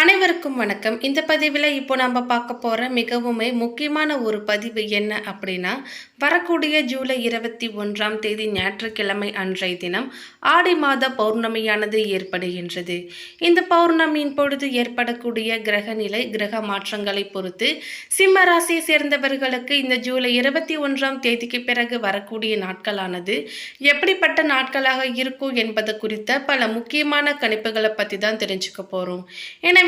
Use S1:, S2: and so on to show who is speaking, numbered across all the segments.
S1: அனைவருக்கும் வணக்கம். இந்த பதிவில் இப்போ நம்ம பார்க்க போகிற மிகவுமே முக்கியமான ஒரு பதிவு என்ன அப்படின்னா வரக்கூடிய ஜூலை இருபத்தி ஒன்றாம் தேதி ஞாயிற்றுக்கிழமை அன்றைய தினம் ஆடி மாத பௌர்ணமியானது ஏற்படுகின்றது. இந்த பௌர்ணமியின் பொழுது ஏற்படக்கூடிய கிரக நிலை கிரக மாற்றங்களை பொறுத்து சிம்ம ராசியை சேர்ந்தவர்களுக்கு இந்த ஜூலை இருபத்தி ஒன்றாம் தேதிக்கு பிறகு வரக்கூடிய நாட்களானது எப்படிப்பட்ட நாட்களாக இருக்கும் என்பது குறித்த பல முக்கியமான கணிப்புகளை பற்றி தான் தெரிஞ்சுக்க போகிறோம் எனவே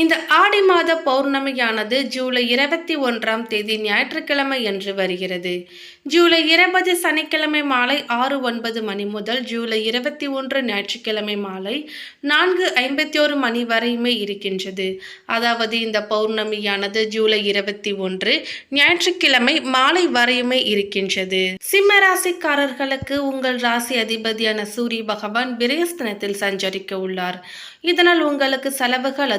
S1: இந்த ஆடி மாத பௌர்ணமியானது ஜூலை இருபத்தி ஒன்றாம் தேதி ஞாயிற்றுக்கிழமை என்று வருகிறது. ஜூலை இருபது சனிக்கிழமை மாலை ஆறு ஒன்பது மணி முதல் ஜூலை இருபத்தி ஒன்று ஞாயிற்றுக்கிழமை மாலை நான்கு ஐம்பத்தி ஒரு மணி வரையுமே இருக்கின்றது. அதாவது இந்த பௌர்ணமியானது ஜூலை இருபத்தி ஒன்று ஞாயிற்றுக்கிழமை மாலை வரையுமே இருக்கின்றது. சிம்ம ராசிக்காரர்களுக்கு உங்கள் ராசி அதிபதியான சூரிய பகவான் விரயஸ்தனத்தில் சஞ்சரிக்க உள்ளார். இதனால் உங்களுக்கு செலவுகள்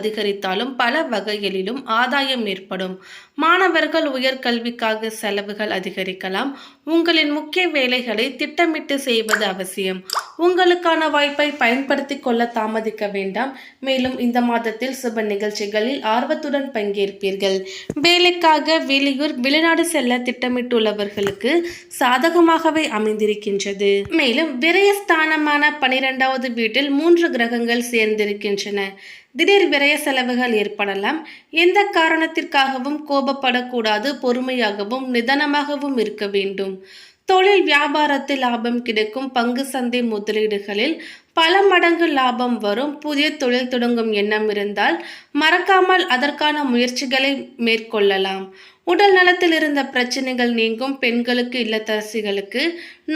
S1: அதிகரித்தாலும் பல வகைகளிலும் ஆதாயம் ஏற்படும். மாணவர்கள் உயர்கல்விக்காக செலவுகள் அதிகரிக்கலாம். உங்களின் முக்கிய வேலைகளை திட்டமிட்டு செய்வது அவசியம். உங்களுக்கான வாய்ப்பை பயன்படுத்தி கொள்ள தாமதிக்க வேண்டாம். மேலும் இந்த மாதத்தில் சுப நிகழ்ச்சிகளில் ஆர்வத்துடன் பங்கேற்பீர்கள். வேலைக்காக வெளியூர் வெளிநாடு செல்ல திட்டமிட்டுள்ளவர்களுக்கு சாதகமாகவே அமைந்திருக்கின்றது. மேலும் விரயஸ்தானமான பனிரெண்டாவது வீட்டில் மூன்று கிரகங்கள் சேர்ந்திருக்கின்றன. திடீர் விரய செலவுகள் ஏற்படலாம். எந்த காரணத்திற்காகவும் கோபப்படக்கூடாது பொறுமையாகவும் நிதானமாகவும் இருக்க வேண்டும். தொழில் வியாபாரத்தில் லாபம் கிடைக்கும் பங்கு சந்தை முதலீடுகளில் பல மடங்கு லாபம் வரும். புதிய தொழில் தொடங்கும் எண்ணம் இருந்தால் மறக்காமல் அதற்கான முயற்சிகளை மேற்கொள்ளலாம். உடல் நலத்தில் இருந்த பிரச்சனைகள் நீங்கும். பெண்களுக்கு இல்லத்தரசிகளுக்கு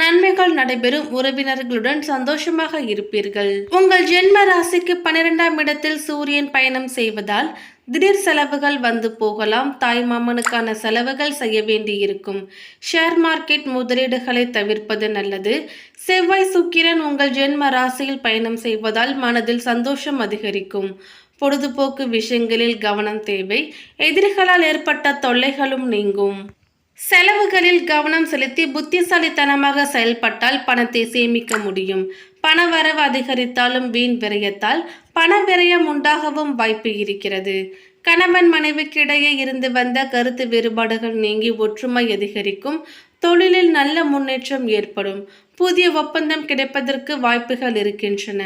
S1: நன்மைகள் நடைபெறும். உறவினர்களுடன் சந்தோஷமாக இருப்பீர்கள். உங்கள் ஜென்ம ராசிக்கு பன்னிரெண்டாம் இடத்தில் சூரியன் பயணம் செய்வதால் திடீர் செலவுகள் வந்து போகலாம். தாய் மாமனுக்கான செலவுகள் செய்ய வேண்டியிருக்கும். ஷேர் மார்க்கெட் முதலீடுகளை தவிர்ப்பது நல்லது. செவ்வாய் சுக்கிரன் உங்கள் ஜென்ம ராசியில் பயணம் செய்வதால் மனதில் சந்தோஷம் அதிகரிக்கும். பொழுதுபோக்கு விஷயங்களில் கவனம் தேவை. எதிரிகளால் ஏற்பட்ட தொல்லைகளும் நீங்கும். செலவுகளில் கவனம் செலுத்தி புத்திசாலித்தனமாக செயல்பட்டால் பணத்தை சேமிக்க முடியும். பண வரவு அதிகரித்தாலும் வீண் விரயத்தால் பண விரயம் உண்டாகவும் வாய்ப்பு இருக்கிறது. கணவன் மனைவிக்கிடையே இருந்து வந்த கருத்து வேறுபாடுகள் நீங்கி ஒற்றுமை அதிகரிக்கும். தொழிலில் நல்ல முன்னேற்றம் ஏற்படும். புதிய ஒப்பந்தம் கிடைப்பதற்கு வாய்ப்புகள் இருக்கின்றன.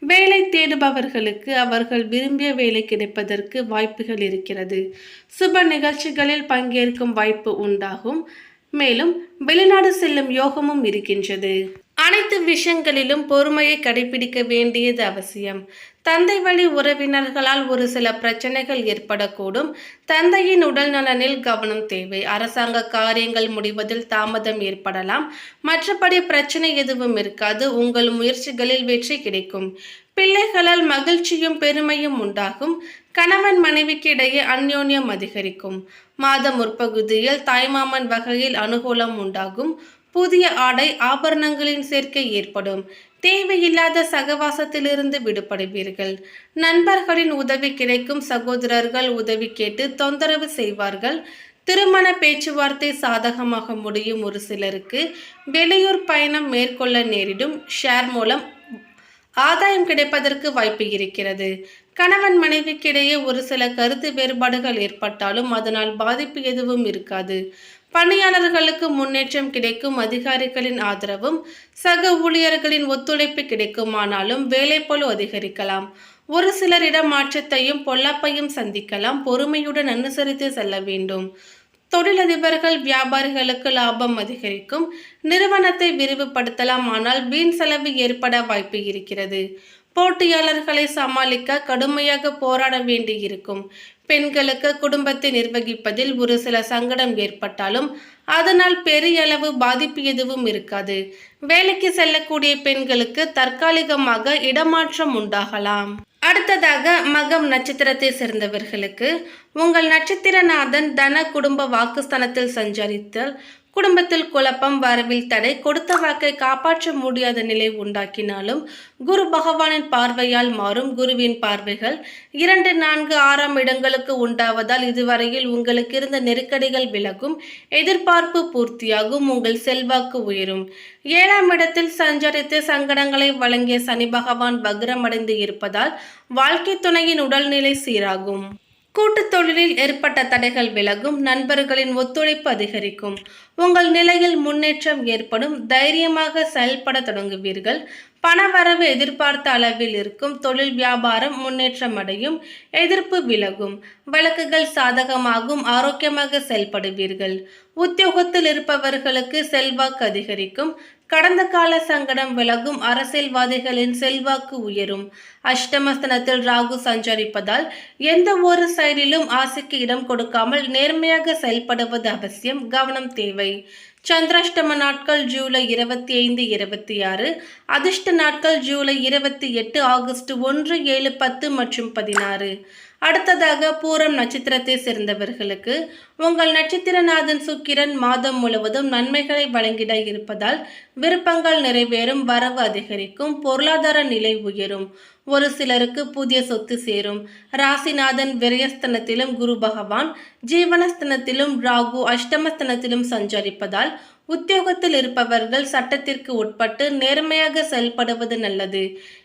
S1: வேலை தேடுபவர்களுக்கு அவர்கள் விரும்பிய வேலை கிடைப்பதற்கு வாய்ப்புகள் இருக்கிறது. சுப நிகழ்ச்சிகளில் பங்கேற்கும் வாய்ப்பு உண்டாகும். மேலும் வெளிநாடு செல்லும் யோகமும் இருக்கின்றது. அனைத்து விஷயங்களிலும் பொறுமையை கடைபிடிக்க வேண்டியது அவசியம். தந்தை வழி உறவினர்களால் ஒரு சில பிரச்சனைகள் ஏற்படக்கூடும். தந்தையின் உடல் நலனில் கவனம் தேவை. அரசாங்க காரியங்கள் முடிவதில் தாமதம் ஏற்படலாம். மற்றபடி பிரச்சனை எதுவும் இருக்காது. உங்கள் முயற்சிகளில் வெற்றி கிடைக்கும். பிள்ளைகளால் மகிழ்ச்சியும் பெருமையும் உண்டாகும். கணவன் மனைவிக்கு இடையே அந்யோன்யம் அதிகரிக்கும். மாத முற்பகுதியில் தாய்மாமன் வகையில் அனுகூலம் உண்டாகும். புதிய ஆடை ஆபரணங்களின் சேர்க்கை ஏற்படும். தேவையில்லாத சகவாசத்திலிருந்து விடுபடுவீர்கள். நண்பர்களின் உதவி கிடைக்கும் சகோதரர்கள் உதவி கேட்டு தொந்தரவு செய்வார்கள். திருமண பேச்சுவார்த்தை சாதகமாக முடியும் ஒரு சிலருக்கு. வெளியூர் பயணம் மேற்கொள்ள நேரிடும். ஷேர் மூலம் ஆதாயம் கிடைப்பதற்கு வாய்ப்பு இருக்கிறது. கணவன் மனைவிக்கிடையே ஒரு சில கருத்து வேறுபாடுகள் ஏற்பட்டாலும் அதனால் பாதிப்பு எதுவும் இருக்காது. பணியாளர்களுக்கு முன்னேற்றம் கிடைக்கும் அதிகாரிகளின் ஆதரவும் சக ஊழியர்களின் ஒத்துழைப்பு கிடைக்குமானாலும் வேலைப்பளு அதிகரிக்கலாம். ஒரு சிலர் இடமாற்றத்தையும் பொல்லாப்பையும் சந்திக்கலாம். பொறுமையுடன் அனுசரித்து செல்ல வேண்டும். தொழிலதிபர்கள் வியாபாரிகளுக்கு லாபம் அதிகரிக்கும். நிறுவனத்தை விரிவுபடுத்தலாம். ஆனால் வீண் செலவு ஏற்பட வாய்ப்பு இருக்கிறது. போட்டியாளர்களை சமாளிக்க கடுமையாக போராட வேண்டியிருக்கும். பெண்களுக்கு குடும்பத்தை நிர்வகிப்பதில் ஒரு சில சங்கடம் ஏற்பட்டாலும் அதனால் பெரிய அளவு பாதிப்பு எதுவும் இருக்காது. வேலைக்கு செல்லக்கூடிய பெண்களுக்கு தற்காலிகமாக இடமாற்றம் உண்டாகலாம். அடுத்ததாக மகம் நட்சத்திரத்தை சேர்ந்தவர்களுக்கு உங்கள் நட்சத்திரநாதன் தன குடும்ப வாக்குஸ்தானத்தில் சஞ்சரித்தல் குடும்பத்தில் குழப்பம் வரவில் தடை கொடுத்த வாக்கை காப்பாற்ற முடியாத நிலை உண்டாக்கினாலும் குரு பகவானின் பார்வையால் மாறும். குருவின் பார்வைகள் இரண்டு நான்கு ஆறாம் இடங்களுக்கு உண்டாவதால் இதுவரையில் உங்களுக்கு இருந்த நெருக்கடிகள் விலகும். எதிர்பார்ப்பு பூர்த்தியாகும். உங்கள் செல்வாக்கு உயரும். ஏழாம் இடத்தில் சஞ்சரித்து சங்கடங்களை வழங்கிய சனி பகவான் வக்ரமடைந்து இருப்பதால் வாழ்க்கை துணையின் உடல்நிலை சீராகும். கூட்டுத் தொழிலில் ஏற்பட்ட தடைகள் விலகும் நண்பர்களின் ஒத்துழைப்பு அதிகரிக்கும். உங்கள் நிலையில் முன்னேற்றம் ஏற்படும். தைரியமாக செயல்பட தொடங்குவீர்கள். பணவரவு எதிர்பார்த்த அளவில் இருக்கும். தொழில் வியாபாரம் முன்னேற்றம் அடையும் எதிர்ப்பு விலகும். வழக்குகள் சாதகமாகும். ஆரோக்கியமாக செயல்படுவீர்கள். உத்தியோகத்தில் இருப்பவர்களுக்கு செல்வாக்கு அதிகரிக்கும். கடந்த கால சங்கடம் விலகும் அரசியல்வாதிகளின் செல்வாக்கு உயரும். அஷ்டமஸ்தனத்தில் ராகு சஞ்சரிப்பதால் எந்த ஒரு செயலிலும் ஆசைக்கு இடம் கொடுக்காமல் நேர்மையாக செயல்படுவது அவசியம் கவனம் தேவை. சந்திராஷ்டம நாட்கள் ஜூலை இருபத்தி ஐந்து இருபத்தி ஆறு. அதிர்ஷ்ட நாட்கள் ஜூலை இருபத்தி எட்டு ஆகஸ்ட் ஒன்று ஏழு பத்து மற்றும் பதினாறு. அடுத்ததாக பூரம் நட்சத்திரத்தை சேர்ந்தவர்களுக்கு உங்கள் நட்சத்திரநாதன் சுக்கிரன் மாதம் முழுவதும் நன்மைகளை வழங்கிட இருப்பதால் விருப்பங்கள் நிறைவேறும் வரவு அதிகரிக்கும் பொருளாதார நிலை உயரும். ஒரு சிலருக்கு புதிய சொத்து சேரும். ராசிநாதன் விரயஸ்தனத்திலும் குரு பகவான் ஜீவனஸ்தனத்திலும் ராகு அஷ்டமஸ்தனத்திலும் சஞ்சரிப்பதால் உத்தியோகத்தில் இருப்பவர்கள் சட்டத்திற்கு உட்பட்டு நேர்மையாக செயல்படுவது நல்லது.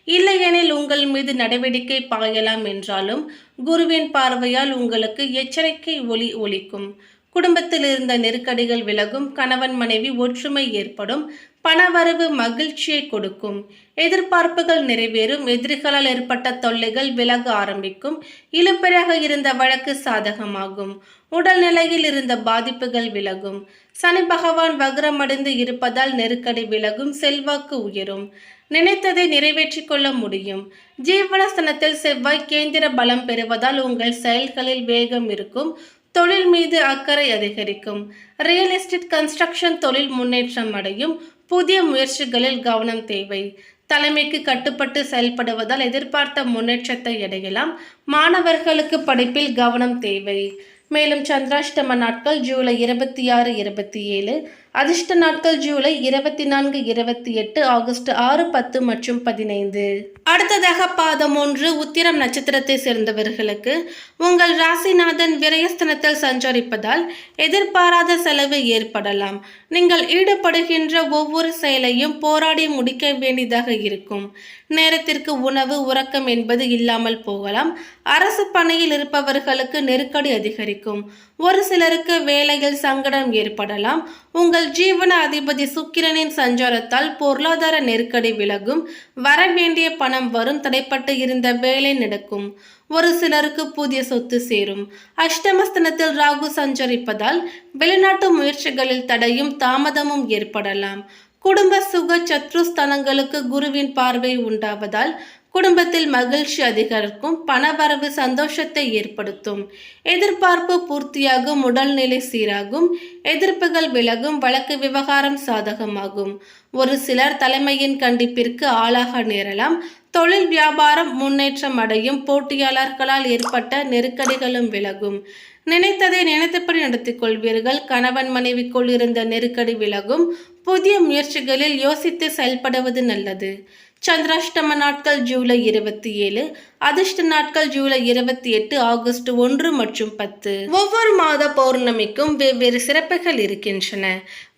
S1: இல்லையெனில் உங்கள் மீது நடவடிக்கை பாயலாம் என்றாலும் குருவின் பார்வையால் உங்களுக்கு எச்சரிக்கை ஒலி ஒலிக்கும். குடும்பத்தில் இருந்த நெருக்கடிகள் விலகும் கணவன் மனைவி ஒற்றுமை ஏற்படும் பணவரவு மகிழ்ச்சியை கொடுக்கும். எதிர்பார்ப்புகள் நிறைவேறும். எதிரிகளால் ஏற்பட்ட தொல்லைகள் விலக ஆரம்பிக்கும். இழுப்பறையாக இருந்த வழக்கு சாதகமாகும். உடல்நிலையில் இருந்த பாதிப்புகள் விலகும். சனி பகவான் வக்ரமடைந்து இருப்பதால் நெருக்கடி விலகும். செல்வாக்கு உயரும். நினைத்ததை நிறைவேற்றிக் கொள்ள முடியும். ஜீவனஸ்தனத்தில் செவ்வாய் கேந்திர பலம் பெறுவதால் உங்கள் செயல்களில் வேகம் இருக்கும். தொழில் மீது அக்கறை அதிகரிக்கும். ரியல் எஸ்டேட் கன்ஸ்ட்ரக்ஷன் தொழில் முன்னேற்றம் அடையும். புதிய முயற்சிகளில் கவனம் தேவை. தலைமைக்கு கட்டுப்பட்டு செயல்படுவதால் எதிர்பார்த்த முன்னேற்றத்தை அடையலாம். மாணவர்களுக்கு படிப்பில் கவனம் தேவை. மேலும் சந்திராஷ்டம நாட்கள் ஜூலை இருபத்தி ஆறு இருபத்தி ஏழு. அதிர்ஷ்ட நாட்கள் ஜூலை இருபத்தி நான்கு இருபத்தி எட்டு ஆகஸ்ட் ஆறு பத்து மற்றும் பதினைந்து. அடுத்ததாக பாதம் ஒன்று உத்திரம் நட்சத்திரத்தை சேர்ந்தவர்களுக்கு உங்கள் ராசிநாதன் விரயஸ்தனத்தில் சஞ்சரிப்பதால் எதிர்பாராத செலவு ஏற்படலாம். நீங்கள் ஈடுபடுகின்ற ஒவ்வொரு செயலையும் போராடி முடிக்க வேண்டியதாக இருக்கும். நேரத்திற்கு உணவு உறக்கம் என்பது இல்லாமல் போகலாம். அரசு பணியில் இருப்பவர்களுக்கு நெருக்கடி அதிகரிக்கும். ஒரு சிலருக்கு வேலையில் சங்கடம் ஏற்படலாம். உங்கள் ஜீவன அதிபதி சுக்கிரனின் சஞ்சாரத்தால் பொருளாதார நெருக்கடி விலகும் வரவேண்டிய பணம் வரும் தடைப்பட்டு இருந்த வேலை நடக்கும். ஒரு சிலருக்கு புதிய சொத்து சேரும். அஷ்டமஸ்தனத்தில் ராகு சஞ்சரிப்பதால் வெளிநாட்டு முயற்சிகளில் தடையும் தாமதமும் ஏற்படலாம். குடும்ப சுக சத்ருஸ்தலங்களுக்கு குருவின் பார்வை உண்டாவதால் குடும்பத்தில் மகிழ்ச்சி அதிகரிக்கும் பணவரவு சந்தோஷத்தை ஏற்படுத்தும் எதிர்பார்ப்பு பூர்த்தியாகும் உடல்நிலை சீராகும் எதிர்ப்புகள் விலகும் வழக்கு விவகாரம் சாதகமாகும். ஒரு சிலர் தலைமையின் கண்டிப்பிற்கு ஆளாக நேரலாம். தொழில் வியாபாரம் முன்னேற்றம் அடையும் போட்டியாளர்களால் ஏற்பட்ட நெருக்கடிகளும் விலகும். நினைத்ததை நினைத்தபடி நடத்திக் கொள்வீர்கள். கணவன் மனைவிக்குள் இருந்த நெருக்கடி விலகும். புதிய முயற்சிகளில் யோசித்து செயல்படுவது நல்லது. சந்திராஷ்டம நாட்கள் ஜூலை இருபத்தி ஏழு அதிர்ஷ்ட நாட்கள் ஜூலை இருபத்தி எட்டு ஆகஸ்ட் ஒன்று மற்றும் பத்து. ஒவ்வொரு மாத பௌர்ணமிக்கும் வெவ்வேறு சிறப்புகள் இருக்கின்றன.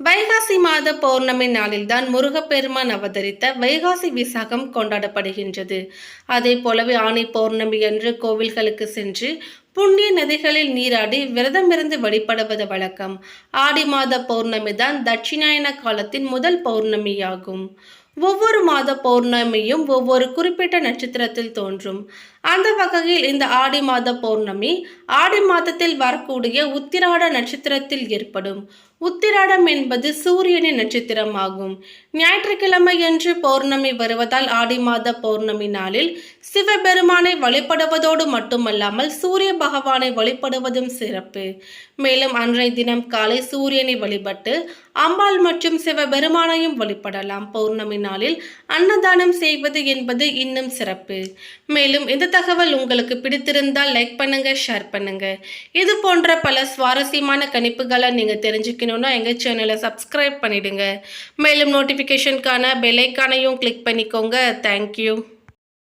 S1: வைகாசி மாத பௌர்ணமி நாளில்தான் முருகப்பெருமான் அவதரித்த வைகாசி விசாகம் கொண்டாடப்படுகின்றது. அதே போலவே ஆணி பௌர்ணமி அன்று கோவில்களுக்கு சென்று புண்ணிய நதிகளில் நீராடி விரதமிருந்து வழிபடுவது வழக்கம். ஆடி மாத பௌர்ணமி தான் தட்சிணாயன காலத்தின் முதல் பௌர்ணமியாகும். ஒவ்வொரு மாத பௌர்ணமியும் ஒவ்வொரு குறிப்பிட்ட நட்சத்திரத்தில் தோன்றும். அந்த வகையில் இந்த ஆடி மாத பௌர்ணமி ஆடி மாதத்தில் வரக்கூடிய உத்திராட நட்சத்திரத்தில் ஏற்படும். உத்திராடம் என்பது சூரியனின் நட்சத்திரம் ஆகும் ஞாயிற்றுக்கிழமை என்று பௌர்ணமி வருவதால் ஆடி மாத பௌர்ணமி நாளில் சிவபெருமானை வழிபடுவதோடு மட்டுமல்லாமல் சூரிய பகவானை வழிபடுவதும் சிறப்பு. மேலும் அன்றைய தினம் காலை சூரியனை வழிபட்டு அம்பாள் மற்றும் சிவபெருமானையும் வழிபடலாம். பௌர்ணமி நாளில் அன்னதானம் செய்வது என்பது இன்னும் சிறப்பு. மேலும் இந்த தகவல் உங்களுக்கு பிடித்திருந்தால் லைக் பண்ணுங்க ஷேர் பண்ணுங்க. இது போன்ற பல சுவாரஸ்யமான கணிப்புகளை நீங்கள் தெரிஞ்சுக்கணுன்னா எங்கள் சேனலை சப்ஸ்கிரைப் பண்ணிடுங்க. மேலும் நோட்டிஃபிகேஷனுக்கான பெல்லைக்கானையும் கிளிக் பண்ணிக்கோங்க. தேங்க்யூ